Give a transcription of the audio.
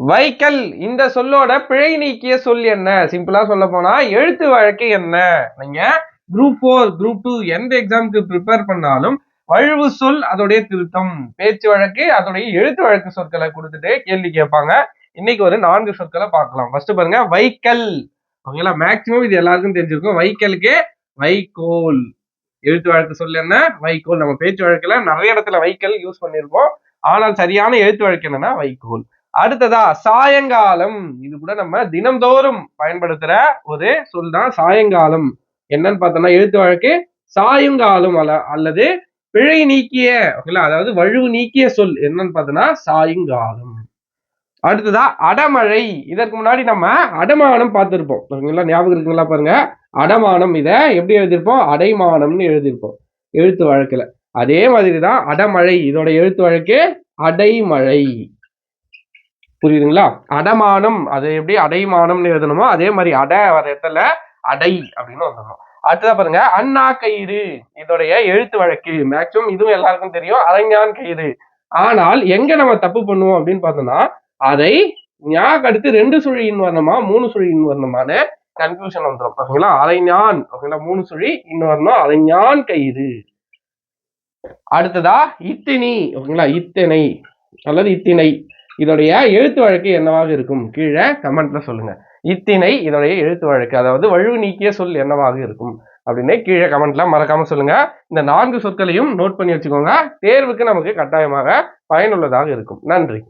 வைக்கல் இந்த சொல்லோட பிழை நீக்கிய சொல் என்ன? சிம்பிளா சொல்ல போனா எழுத்து வழக்கு என்ன? நீங்க குரூப் ஃபோர் குரூப் டூ எந்த எக்ஸாமுக்கு ப்ரிப்பேர் பண்ணாலும் வழுவு சொல் அதோடைய திருத்தம். பேச்சு வழக்கு அதோடைய எழுத்து வழக்கு சொற்களை கொடுத்துட்டு கேள்வி கேட்பாங்க. இன்னைக்கு ஒரு நான்கு சொற்களை பார்க்கலாம். ஃபர்ஸ்ட் பாருங்க வைக்கல். ஓகேங்களா? மேக்சிமம் இது எல்லாருக்கும் தெரிஞ்சிருக்கும். வைக்கலுக்கு வைக்கோல். எழுத்து வழக்கு சொல் என்ன? வைக்கோல். நம்ம பேச்சு வழக்குல நிறைய இடத்துல வைக்கல் யூஸ் பண்ணிருப்போம். ஆனால் சரியான எழுத்து வழக்கு என்னன்னா வைக்கோல். அடுத்ததா சாயங்காலம். இது கூட நம்ம தினம்தோறும் பயன்படுத்துற ஒரு சொல் தான் சாயங்காலம். என்னன்னு பார்த்தோம்னா எழுத்து வழக்கு சாயுங்காலம் அல்ல அல்லது பிழை நீக்கிய ஓகேங்களா? அதாவது வழுவு நீக்கிய சொல் என்னன்னு பார்த்தோம்னா சாயுங்காலம். அடுத்ததா அடமழை. இதற்கு முன்னாடி நம்ம அடமானம் பார்த்திருப்போம். ஓகேங்களா ஞாபகம் இருக்குங்களா பாருங்க? அடமானம் இதை எப்படி எழுதியிருப்போம்? அடைமானம்னு எழுதியிருப்போம் எழுத்து வழக்குல. அதே மாதிரி தான் அடமழை. இதோட எழுத்து வழக்கு அடைமழை. புரியுதுங்களா? அடமானம் அது எப்படி அடைமானம்னு எழுதணுமோ அதே மாதிரி அடை வர இடத்துல அடை அப்படின்னு வந்துடணும். அடுத்ததா பாருங்க அண்ணா கயிறு இதோடைய எழுத்து வழக்கு. மேக்சிமம் இதுவும் எல்லாருக்கும் தெரியும் அரைஞான் கயிறு. ஆனால் எங்க நம்ம தப்பு பண்ணுவோம் அப்படின்னு பார்த்தோம்னா அதை ஞாக்கு அடுத்து ரெண்டு சுழி இன் வரணுமா மூணு சுழி இன் கன்ஃபியூஷன் வந்துடும் ஓகேங்களா? அரைஞான் ஓகேங்களா? மூணு சுழி இன் வரணும் அரைஞான் கயிறு. அடுத்ததா இத்தினி ஓகேங்களா? இத்தனை அல்லது இத்தினை. இதோடைய எழுத்து வழக்கு என்னவாக இருக்கும்? கீழே கமெண்ட்ல சொல்லுங்க. இத்தினை இதோடைய எழுத்து வழக்கு அதாவது வழுவு நீக்கிய சொல் என்னவாக இருக்கும்? அப்படின்னு கீழே கமெண்ட்லாம் மறக்காம சொல்லுங்க. இந்த நான்கு சொற்களையும் நோட் பண்ணி வச்சுக்கோங்க. தேர்வுக்கு நமக்கு கட்டாயமாக பயனுள்ளதாக இருக்கும். நன்றி.